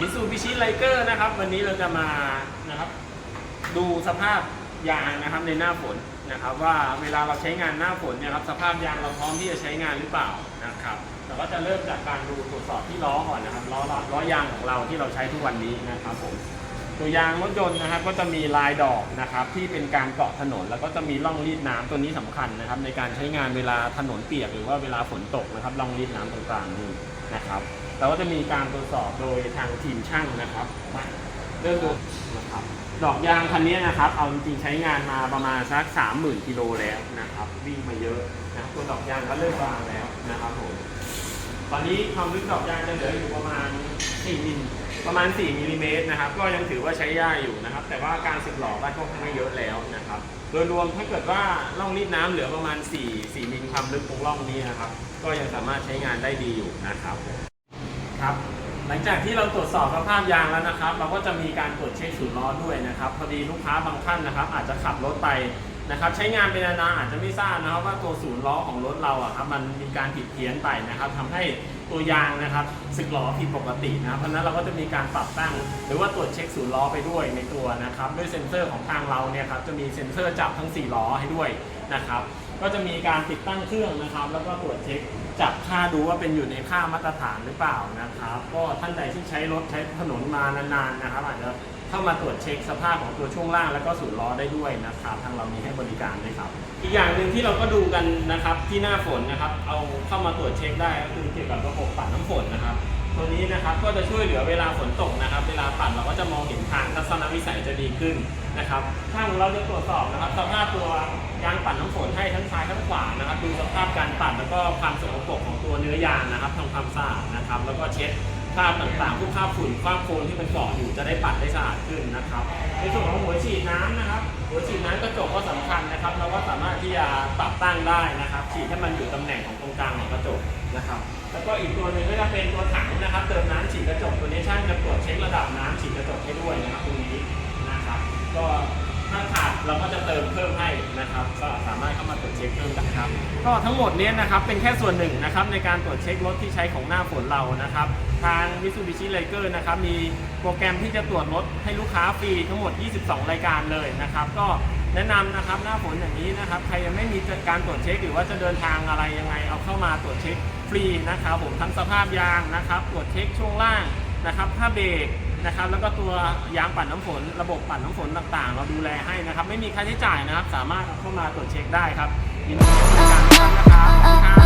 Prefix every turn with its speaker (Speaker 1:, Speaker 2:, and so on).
Speaker 1: มิซูบิชิไลเกอร์นะครับ วันนี้เราจะมานะครับ ดูสภาพยางนะครับในหน้าฝนนะครับ ว่าเวลาเราใช้งานหน้าฝนเนี่ยครับสภาพยางเราพร้อมที่จะใช้งานหรือเปล่านะครับเราก็จะเริ่มจากการดูตรวจสอบที่ล้อก่อนนะครับล้อล้อล้อยางของเราที่เราใช้ทุกวันนี้นะครับผมตัวยางรถยนต์นะครับก็จะมีลายดอกนะครับที่เป็นการเกาะถนน แล้วก็จะมีร่องรีดน้ำตัวนี้สำคัญนะครับ ในการใช้งานเวลาถนนเปียกหรือว่าเวลาฝนตกนะครับร่องรีดน้ำตรงกลางนี่ นะครับเราก็จะมีการตรวจสอบโดยทางทีมช่างนะครับมาเริ่มดูนะครับดอกยางคันนี้นะครับ เอาจริงๆใช้งานมาประมาณสักสามหมื่นกิโลแล้วนะครับวิ่งมาเยอะนะตัวดอกยางก็เริ่มบางแล้วนะครับผม ตอนนี้ความลึกดอกยางจะเหลืออยู่ประมาณ4มิลประมาณ 4มิลลิเมตรนะครับ ก็ยังถือว่าใช้ได้อยู่นะครับ แต่ว่าการสึกหลอก็ค่อนข้างเยอะแล้วนะครับ โดยรวมถ้าเกิดว่าร่องรีดน้ำเหลือประมาณ 4 4มิลความลึกตรงร่องนี้นะครับ ก็ยังสามารถใช้งานได้ดีอยู่นะครับครับ หลังจากที่เราตรวจสอบสภาพยางแล้วนะครับ เราก็จะมีการตรวจเช็คศูนย์ล้อด้วยนะครับ พอดีลูกค้าบางท่านนะครับ อาจจะขับรถไป นะครับใช้งานเป็นนานๆอาจจะไม่ทราบนะครับว่าตัวศูนย์ล้อของรถเราอะครับมันมีการผิดเพี้ยนไปนะครับทำให้ตัวยางนะครับสึกล้อผิดปกตินะครับเพราะฉะนั้นเราก็จะมีการปรับตั้ง หรือว่าตรวจเช็คศูนย์ล้อไปด้วยในตัวนะครับด้วยเซ็นเซอร์ของทางเราเนี่ยครับจะมีเซ็นเซอร์จับทั้ง 4 ล้อให้ด้วยนะครับก็จะมีการติดตั้งเครื่องนะครับ แล้วก็ตรวจเช็คจับค่าดูว่าเป็นอยู่ในค่ามาตรฐานหรือเปล่านะครับ ก็ท่านใดที่ใช้รถใช้ถนนมานานๆนะครับอาจจะ เข้ามาตรวจเช็คสภาพของตัวช่วงล่างแล้วก็ศูนล้อได้ด้วยนะครับทางเรามีให้บริการด้วยครับ อีกอย่างหนึ่งที่เราก็ดูกันนะครับที่หน้าฝนนะครับ เอาเข้ามาตรวจเช็คได้ก็คือเกี่ยวกับระบบปัดน้ำฝนนะครับ ตัวนี้นะครับก็จะช่วยเหลือเวลาฝนตกนะครับ เวลาปัดเราก็จะมองเห็นทางทัศนวิสัยจะดีขึ้นนะครับช่างเราจะตรวจสอบนะครับสภาพตัวยางปัดน้ำฝนให้ทั้งซ้ายทั้งขวานะครับดูสภาพการปัดแล้วก็ความสกปรกของตัวเนื้อยางนะครับทำความสะอาดนะครับ แล้วก็เช็ด คราบต่างๆพวกคราบฝุ่นคราบโคลนที่มันเกาะอยู่จะได้ปัดได้สะอาดขึ้นนะครับ ในส่วนของหัวฉีดน้ำนะครับ หัวฉีดน้ำกระจกก็สำคัญนะครับ เราก็สามารถที่จะปรับตั้งได้นะครับ ฉีดให้มันอยู่ตำแหน่งของตรงกลางของกระจกนะครับ แล้วก็อีกตัวหนึ่งก็จะเป็นตัวถังนะครับ เติมน้ำฉีดกระจกตัวนี้ช่างจะตรวจเช็คระดับน้ำฉีดกระจกให้ด้วยนะครับตรงนี้นะครับ ก็ถ้าขาดเราก็จะเติมเพิ่มให้นะครับก็ มามาตรวจเช็คเพิ่มได้ครับก็ทั้งหมดเนี้นะครับเป็นแค่ส่วนหนึ่งนะครับในการตรวจเช็ครถที่ใช้ของหน้าฝนเรานะครับ ทาง Mitsubishi l a g e r นะครับมีโปรแกรมที่จะตรวจรถให้ลูกค้าฟรีทั้งหมด 22 รายการเลยนะครับก็แนะนำนะครับหน้าฝนอย่างนี้นะครับใครยังไม่มีการตรวจเช็คหรือว่าจะเดินทางอะไรยังไง เอาเข้ามาตรวจเช็คฟรีนะครับผมทั้งสภาพยางนะครับ ตรวจเช็คช่วงล่าง นะครับถ้าเบรกนะครับแล้วก็ตัวยางปั่นน้ำฝน ระบบปั่นน้ำฝนต่างๆ เราดูแลให้นะครับ ไม่มีค่าใช้จ่ายนะครับ สามารถเข้ามาตรวจเช็คได้ครับยินดีบริการนะครับ